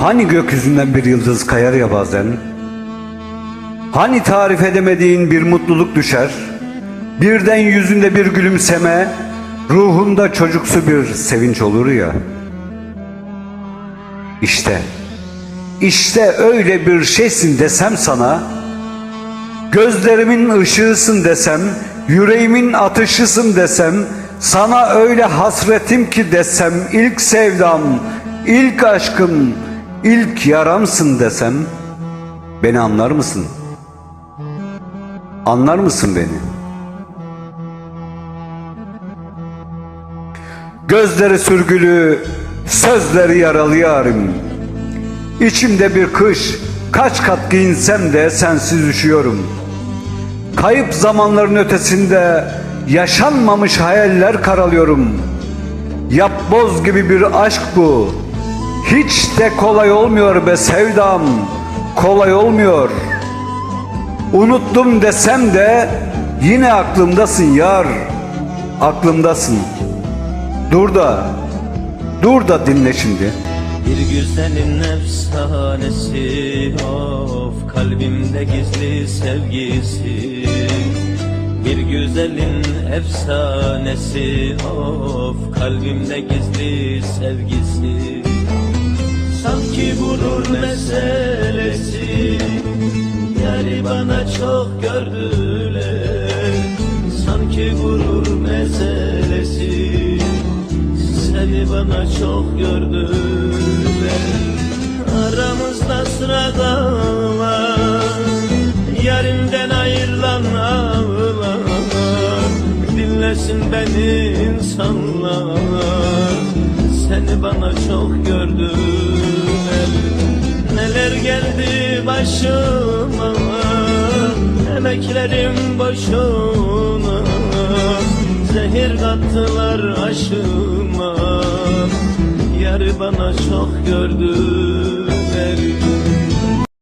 Hani gökyüzünden bir yıldız kayar ya bazen? Hani tarif edemediğin bir mutluluk düşer? Birden yüzünde bir gülümseme, ruhunda çocuksu bir sevinç olur ya. İşte, işte öyle bir şeysin desem sana, gözlerimin ışığısın desem, yüreğimin atışısın desem, sana öyle hasretim ki desem, ilk sevdam, ilk aşkım, ilk yaramsın desem, beni anlar mısın? Anlar mısın beni? Gözleri sürgülü, sözleri yaralı yarim. İçimde bir kış, kaç kat giyinsem de sensiz üşüyorum. Kayıp zamanların ötesinde yaşanmamış hayaller karalıyorum. Yapboz gibi bir aşk bu. Hiç de kolay olmuyor be sevdam. Kolay olmuyor. Unuttum desem de yine aklımdasın yar. Aklımdasın. Dur da, dur da dinle şimdi. Bir güzelin efsanesi of kalbimde gizli sevgisi Bir güzelin efsanesi of kalbimde gizli sevgisi Sanki gurur meselesi. Yani bana çok gördüler. Sanki gurur meselesi. Seni bana çok gördüler. Aramızda sırada var. Yarimden ayrılan ağlar Dinlesin beni insanlar. Seni bana çok gördüler başıma Emeklerim boşuna Zehir kattılar aşıma. Yarı bana çok gördüler